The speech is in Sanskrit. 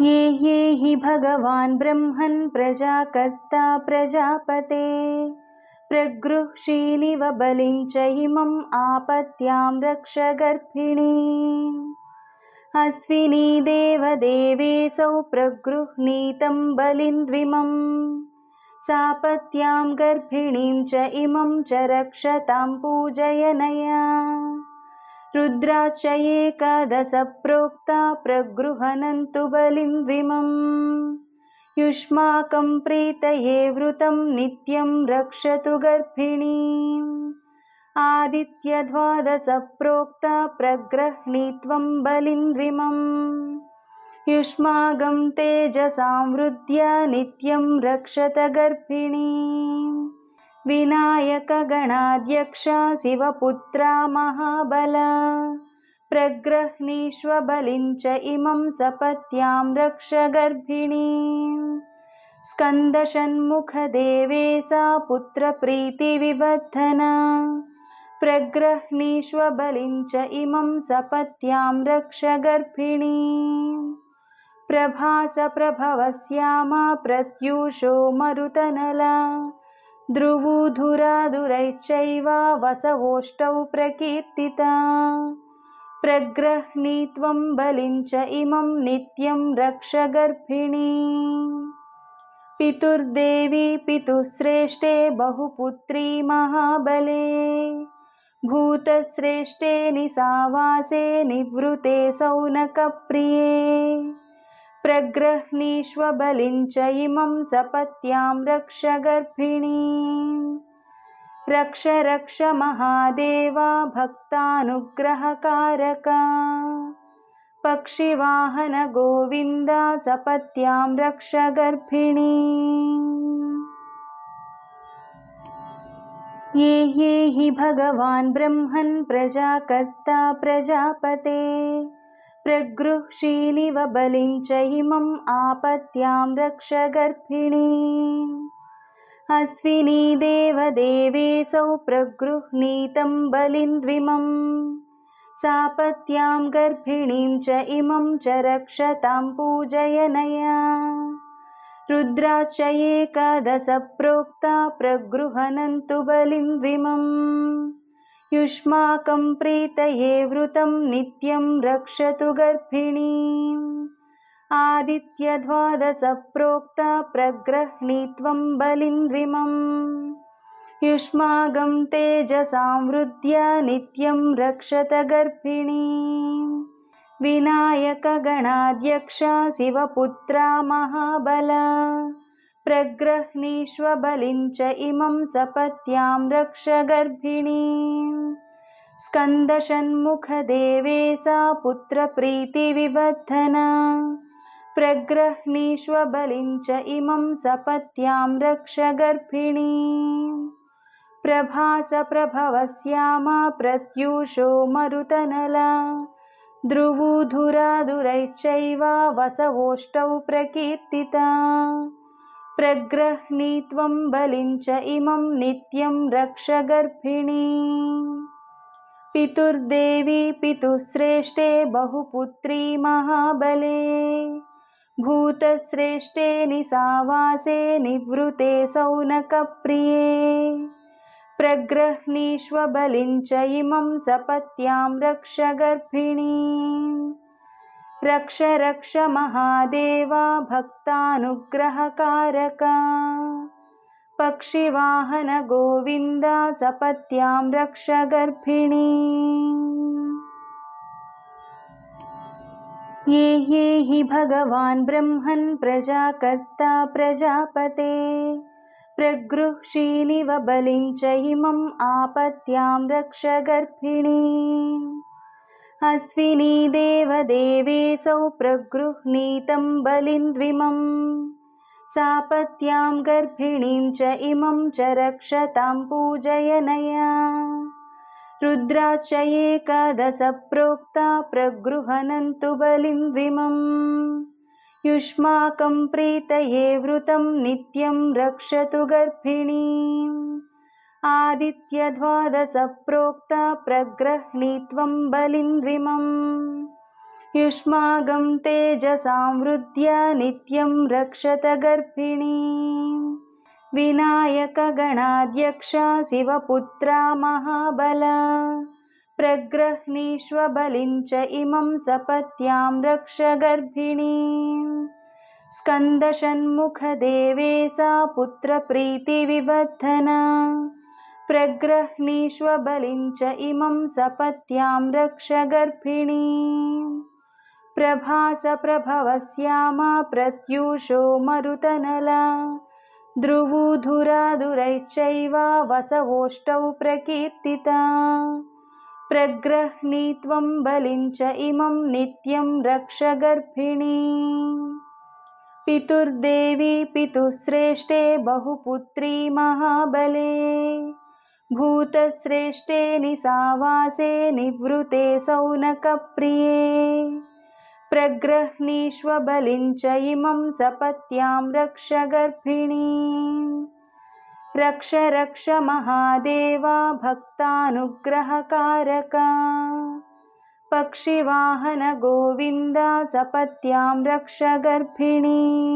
ये ये हि भगवान् ब्रह्मन् प्रजाकर्ता प्रजापते। प्रगृह्षीनिव बलिं च इमम् आपत्यां रक्ष गर्भिणी। अश्विनी देवदेवेऽसौ प्रगृह्णीतं बलिन्द्विमम् सापत्यां गर्भिणीं च इमं च रक्षतां पूजयनया रुद्राश्च एकादशप्रोक्ता प्रगृहणन्तु बलिन्द्विमम् युष्माकं प्रीतये वृतं नित्यं रक्षतु गर्भिणीम् आदित्यद्वादशप्रोक्ता प्रग्रह्णीत्वं बलिन्द्विमम् युष्माकं तेजसांवृद्ध्या नित्यं रक्षत गर्भिणीम् विनायकगणाध्यक्षा शिवपुत्रा महाबला प्रग्रह्णीष्वबलिं च इमं सपत्यां रक्ष गर्भिणीम् स्कन्दषण्मुखदेवे सा पुत्रप्रीतिविवर्धना प्रग्रह्णीष्वबलिं च इमं सपत्यां रक्ष गर्भिणीम् प्रभासप्रभवस्यामा प्रत्यूषो मरुतनला ध्रुवुधुराधुरैश्चैव वसवोष्टौ प्रकीर्तिता। प्रग्रह्णीत्वं बलिं च इमं नित्यं रक्ष गर्भिणी। पितुर्देवी पितुश्रेष्ठे बहुपुत्री महाबले। भूतश्रेष्ठे निसावासे निवृते सौनकप्रिये प्रग्रह्णीष्वबलिं च इमं सपत्यां रक्ष गर्भिणी। रक्ष रक्ष महादेवा भक्तानुग्रहकारका। पक्षिवाहन गोविन्द सपत्यां रक्ष गर्भिणी। ये ये हि भगवान् ब्रह्मन् प्रजाकर्ता प्रजापते प्रगृह्षीनिव बलिं च इमम् आपत्यां रक्ष गर्भिणी। अश्विनी देवदेवेऽसौ प्रगृह्णीतं बलिन्द्विमम् सापत्यां गर्भिणीं च इमं च रक्षतां पूजयनया रुद्राश्च एकादशप्रोक्ता प्रगृहणन्तु बलिन्द्विमम् युष्माकं प्रीतये वृतं नित्यं रक्षतु गर्भिणीम् आदित्यद्वादशप्रोक्ता प्रग्रह्णीत्वं बलिन्द्विमम् युष्माकं तेजसांवृद्ध्या नित्यं रक्षत गर्भिणीम् विनायकगणाध्यक्षा शिवपुत्रा महाबला प्रग्रह्णीष्वबलिं च इमं सपत्यां रक्ष गर्भिणीम् स्कन्दषण्मुखदेवे सा पुत्रप्रीतिविवर्धना प्रग्रह्णीष्वबलिं च इमं सपत्यां रक्ष गर्भिणीम् प्रभासप्रभवस्यामा प्रत्यूषो मरुतनला। ध्रुवुधुराधुरैश्चैव वसवोष्टौ प्रकीर्तिता प्रग्रह्णीत्वं बलिं च इमं नित्यं रक्ष गर्भिणी। पितुर्देवी पितुश्रेष्ठे बहुपुत्री महाबले। भूतश्रेष्ठे निसावासे निवृते सौनकप्रिये। प्रग्रह्णीष्वबलिं च इमं सपत्यां रक्ष गर्भिणी रक्ष रक्ष महादेवा भक्तानुग्रहकारका। पक्षिवाहन गोविन्द सपत्यां रक्ष गर्भिणी। ये ये हि भगवान् ब्रह्मन् प्रजाकर्ता प्रजापते। प्रगृह्षीनिव बलिं च इमम् आपत्यां रक्ष गर्भिणी अश्विनी देवदेवेऽसौ प्रगृह्णीतं बलिन्द्विमम्। सापत्यां गर्भिणीं च इमं च रक्षतां पूजयनया रुद्राश्च एकादशप्रोक्ता प्रगृहणन्तु बलिन्द्विमम्। युष्माकं प्रीतये वृतं नित्यं रक्षतु गर्भिणीम् आदित्यद्वादशप्रोक्ता प्रग्रह्णीत्वं बलिन्द्विमम् युष्मागं तेजसांवृद्ध्य नित्यं रक्षत गर्भिणी। विनायकगणाध्यक्ष शिवपुत्रा महाबल। प्रग्रह्णीष्वबलिं च इमं सपत्यां रक्ष गर्भिणी। स्कन्दषण्मुखदेवे सा पुत्रप्रीतिविवर्धना प्रग्रह्णीष्वबलिं च इमं सपत्यां रक्ष गर्भिणी। प्रभासप्रभवस्यामा प्रत्यूषो मरुतनला। ध्रुवुधुराधुरैश्चैव वसवोष्टौ प्रकीर्तिता। प्रग्रह्णीत्वं बलिं च इमं नित्यं रक्ष गर्भिणी। पितुर्देवी पितुश्रेष्ठे बहुपुत्री महाबले भूतश्रेष्ठे निसावासे निवृते सौनकप्रिये। प्रग्रह्णीष्वबलिं च इमं सपत्यां रक्ष गर्भिणी। रक्ष रक्ष महादेवा भक्तानुग्रहकारका। पक्षिवाहन गोविन्द सपत्यां रक्ष गर्भिणी